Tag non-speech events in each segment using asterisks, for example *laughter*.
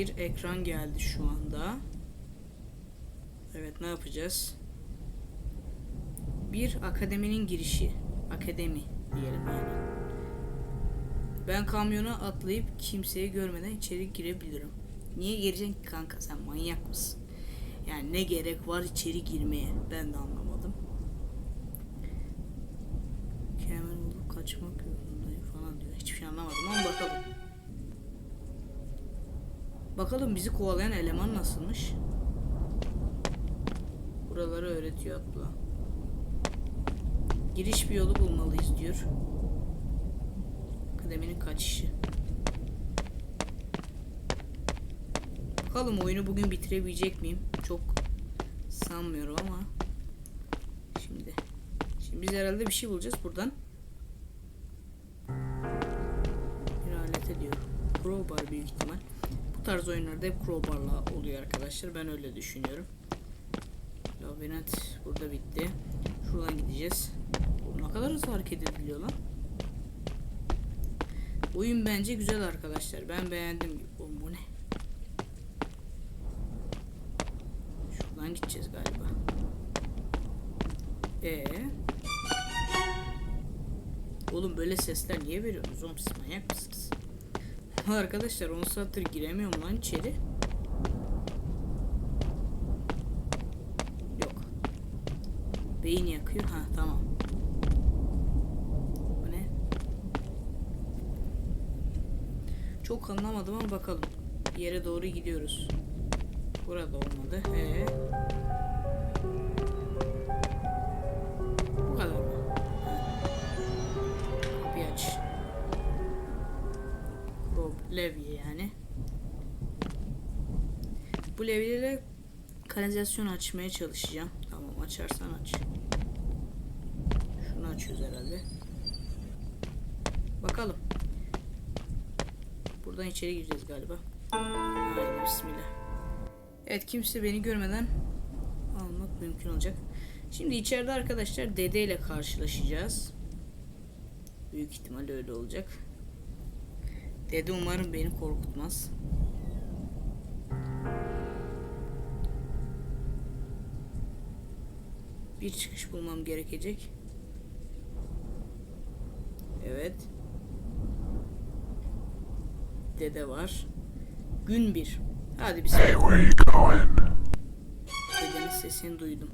ekran geldi şu anda. Evet ne yapacağız? Bir akademinin girişi. Akademi diyelim yani. Ben kamyona atlayıp kimseyi görmeden içeri girebilirim. Niye gireceksin ki kanka sen manyak mısın? Yani ne gerek var içeri girmeye? Ben de anlamadım. Kemal kaçmak yolundayım falan diyor. Hiçbir şey anlamadım ama bakalım. Bakalım bizi kovalayan eleman nasılmış? Buraları öğretiyor atla. Giriş bir yolu bulmalıyız diyor. Akademinin kaçışı. Bakalım oyunu bugün bitirebilecek miyim? Çok sanmıyorum ama. Şimdi. Şimdi biz herhalde bir şey bulacağız buradan. Bir alet ediyor. Crowbar büyük ihtimal. Bu tarz oyunlarda hep crowbarla oluyor arkadaşlar. Ben öyle düşünüyorum. Labirent burada bitti. Şuradan gideceğiz. Ne kadar hızlı hareket ediliyor lan. Oyun bence güzel arkadaşlar. Ben beğendim. Oğlum bu ne? Şuradan gideceğiz galiba. Ee. Oğlum böyle sesler niye veriyorsunuz oğlum siz manyak mısınız? Arkadaşlar 10 saattir giremiyorum lan içeri. Yok. Beyin yakıyor. Ha tamam. Bu ne? Çok anlamadım ama bakalım. Yere doğru gidiyoruz. Burada olmadı. Ee. Levye yani. Bu levyeyle kanalizasyon açmaya çalışacağım. Tamam açarsan aç. Şunu açıyoruz herhalde. Bakalım. Buradan içeri gireceğiz galiba. Haydi bismillah. Evet kimse beni görmeden almak mümkün olacak. Şimdi içeride arkadaşlar dede ile karşılaşacağız. Büyük ihtimal öyle olacak. Dede umarım beni korkutmaz. Bir çıkış bulmam gerekecek. Evet. Dede var. Gün bir. Hadi bismillah. Where are you going? Dedenin sesini duydum.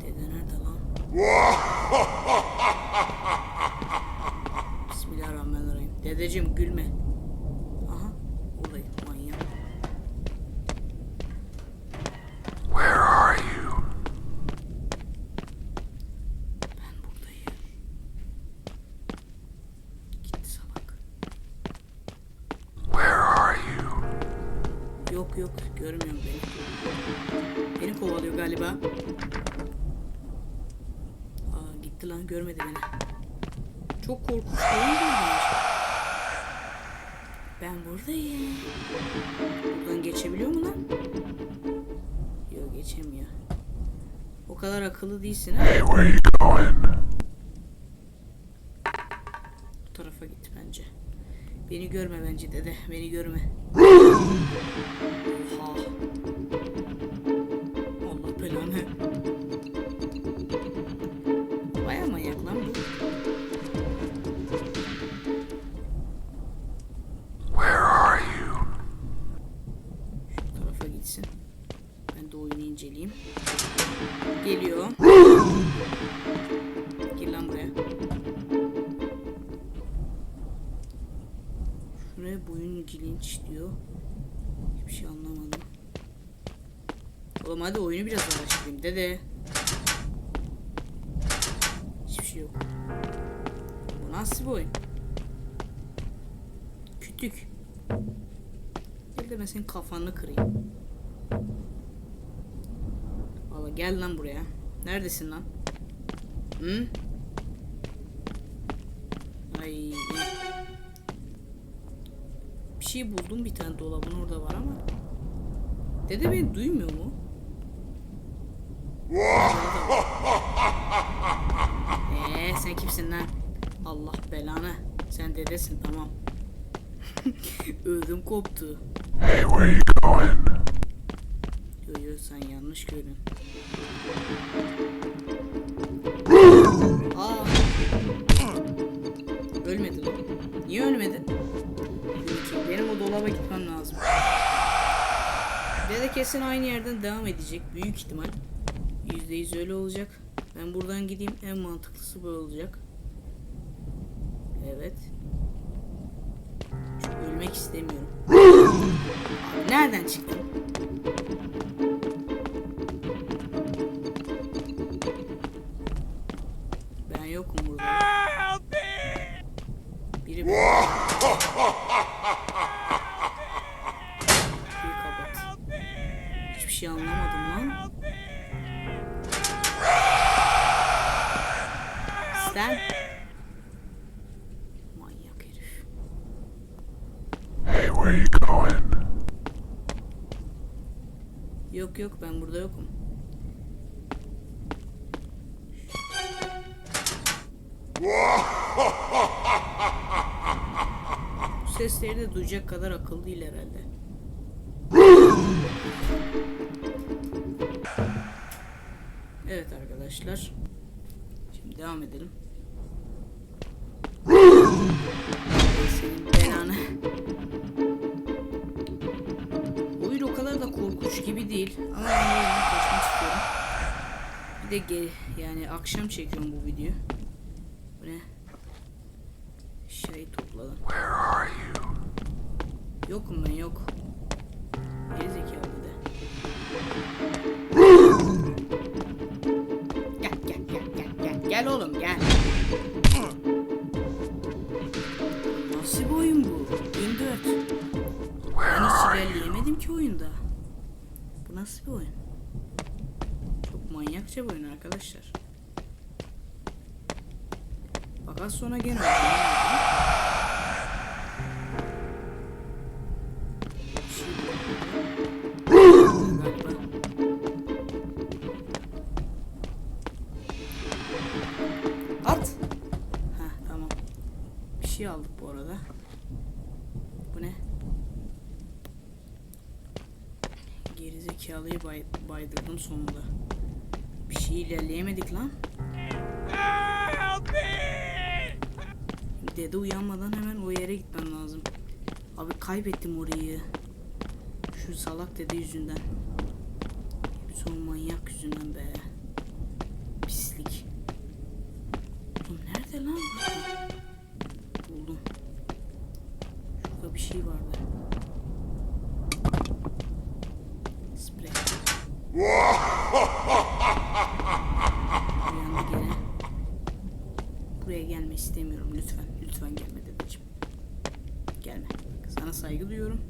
Dede nerede lan? *laughs* Dedeciğim gülme. Aha. Olayım manyak. Where are you? Ben buradayım. Gitti salak. Where are you? Yok yok görmüyorum beni. Beni kovalıyor galiba. Aa gitti lan görmedi beni. Çok korkunç değil mi? Ben buradayım. Buradan geçebiliyor mu lan? Yok geçemiyor. O kadar akıllı değilsin ha. Hey, where you going? Bu tarafa git bence. Beni görme bence dede. Beni görme. Gitsin. Ben de oyunu inceleyeyim. Geliyor. Gel lan buraya. Şuraya boyun ilginç diyor. Hiçbir şey anlamadım. Oğlum hadi oyunu biraz araştırayım dede. Hiçbir şey yok. Bu nasıl bir oyun? Kütük. Gel de ben senin kafanı kırayım. Gel lan buraya. Neredesin lan? Hı? Ay. Bir şey buldum bir tane dolabın orada var ama. Dede beni duymuyor mu? Eee sen kimsin lan? Allah belanı. Sen dedesin tamam. *laughs* Ödüm koptu. Hey, where you going? Sen yanlış gördün. Aa. Ölmedi lan. Niye ölmedi? Peki, benim o dolaba gitmem lazım. Dede kesin aynı yerden devam edecek. Büyük ihtimal. %100 öyle olacak. Ben buradan gideyim. En mantıklısı bu olacak. Evet. Çünkü ölmek istemiyorum. Nereden çıktın? Kapat. Hiçbir şey anlamadım lan. Sen manyak herif. Hey, where you going? Yok yok ben burada yokum. Bu sesleri de duyacak kadar akıllı değil herhalde. Evet arkadaşlar. Şimdi devam edelim. Senin belanı. Oyun o kadar da korkunç gibi değil ama ben oyundan kaçmak istiyorum. Bir de ge yani akşam çekiyorum bu videoyu. Bu ne? Şey topladım. Where are you? Yokum ben yok. Geri zekalı de. Gel gel gel gel gel gel oğlum gel. Nasıl bir oyun bu? 24. Where Ben hiç ilerleyemedim ki oyunda. Bu nasıl bir oyun? Çok manyakça bir oyun arkadaşlar. Bak az sonra gene şey aldık bu arada. Bu ne? Gerizekalıyı bay, baydırdım sonunda. Bir şey ilerleyemedik lan. Dede uyanmadan hemen o yere gitmem lazım. Abi kaybettim orayı. Şu salak dede yüzünden. Son manyak yüzünden be. Pislik. Oğlum nerede lan? Şey vardı. Sprey. Uyandı gene. Buraya gelme istemiyorum lütfen. Lütfen gelme dedeciğim. Gelme. Sana saygı duyuyorum.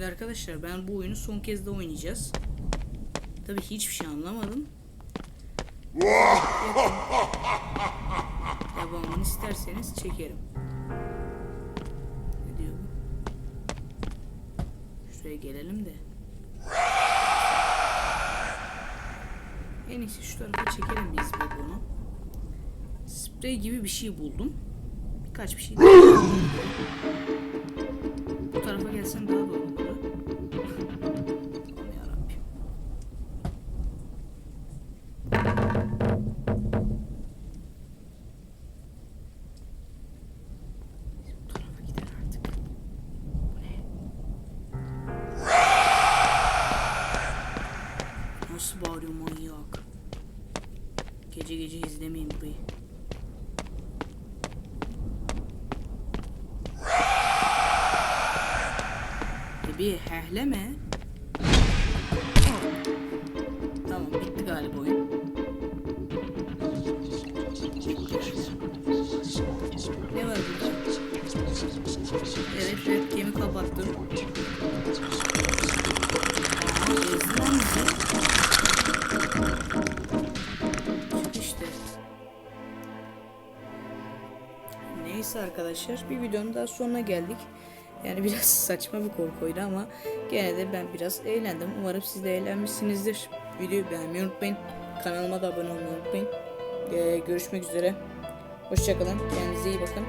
Şimdi arkadaşlar ben bu oyunu son kez de oynayacağız. Tabii hiçbir şey anlamadım. *laughs* Devamını isterseniz çekerim. Ne diyor bu? Şuraya gelelim de. En iyisi şu tarafa çekelim biz bir bunu. Sprey gibi bir şey buldum. Birkaç bir şey Bu tarafa gelsen daha doğru Gece gece izlemeyin burayı. Bir hehleme. Neyse arkadaşlar bir videonun daha sonuna geldik. Yani *laughs* biraz saçma bir korkuydu ama gene de ben biraz eğlendim. Umarım siz de eğlenmişsinizdir. Videoyu beğenmeyi unutmayın. Kanalıma da abone olmayı unutmayın. Ee, görüşmek üzere. Hoşçakalın. Kendinize iyi bakın.